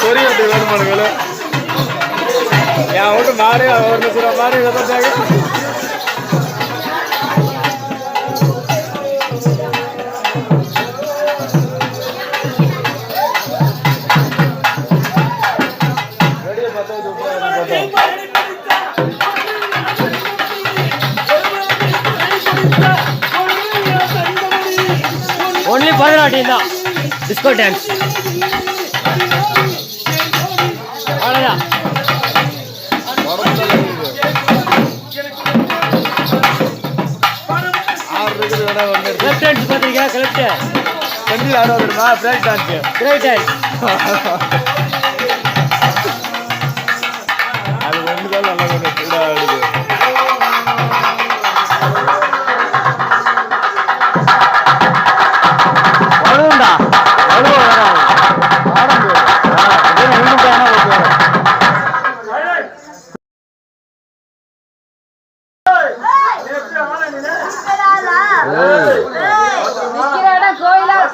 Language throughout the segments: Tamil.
சொரியத்து வேணுமானுங்கள என் வீட்டு மாறி ஒரு லட்சம் மாறி வெடியை பத்த வச்சு விட்டுறாங்க பார்த்தா. ஒன்லி பதினாட்டியம் தான். டிஸ்கோ டான்ஸ் அவ்வளோதான் ஆறு இருக்குது வேணா ஒன்று இருக்கு லெஃப்ட் ஹேண்ட் பார்த்துருக்கா கரெக்டு செந்தில் ஆடுவா தெரியுமா break dance great hand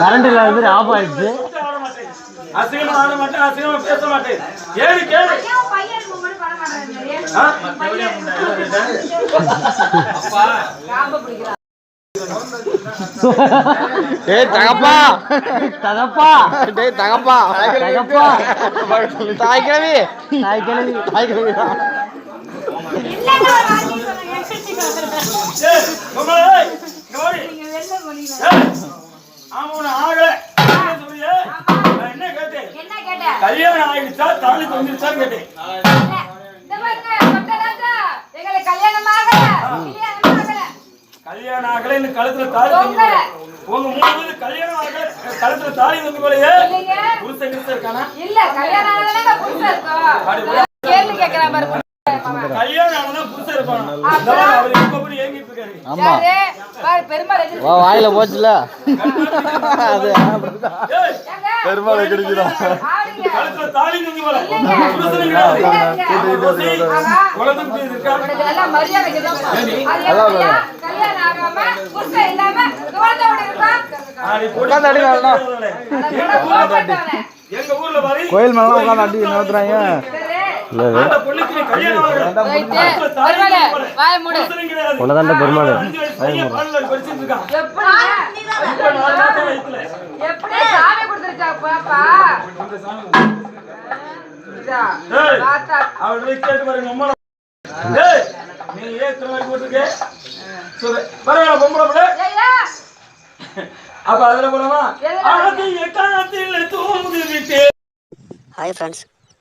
current இல்லாத மாதிரி ஆஃப் ஆயிடுச்சு. அசிங்கமா ஆட மாட்டேன் அசிங்கமா பேச மாட்டேன். ஏழு கேளு. ஆ? டேய் தகப்பா. தகப்பா. டேய் தகப்பா. தகப்பா. தாய் கிழவி. தாய் கிழவி. தாய் கிழவி. கல்யாணம் ஆயிடுச்சா கேட்டேன் கல்யாணம் ஆகல கல்யாணம் கழுத்துல தாலி உங்க மூணு கல்யாணம் ஆகல கழுத்துல தாலி தொங்க போலயே புருஷன் இருக்கானா இல்ல கல்யாணம் ஆகலன்னா இருக்கோம் கேள்வி கேட்கறான் பாருங்க வா வாயில போச்சுல. அது பெருமாளை கிடைக்குதா ஆடுங்க. கழுத்துல தாலி தொங்கி போல இல்லைங்க. புருஷன் கிடையாது இல்லைங்க. ஆமா. குழந்தை குட்டி இருக்கா? உனக்கு எல்லாம் மரியாதை கிடைக்கும். அது எப்படியா? கல்யாணம் ஆகாம, புருஷன் இல்லாம, குழந்தையோட இருப்பான். ஆ, நீ போட்டு உட்கார்ந்து அடி வேணாம். அட கூட போட்டவனே. எங்க ஊர்ல பாரு. கோயில் மேல உட்காந்து அடி நோத்துறாங்க உன்னதாண்ட பெருமாள். நீ இத்தனை நாளைக்கு போட்டிருக்க? பரவாயில்ல, பொம்பளை பிள்ளை. அப்ப அதுல போலாமா? Hi friends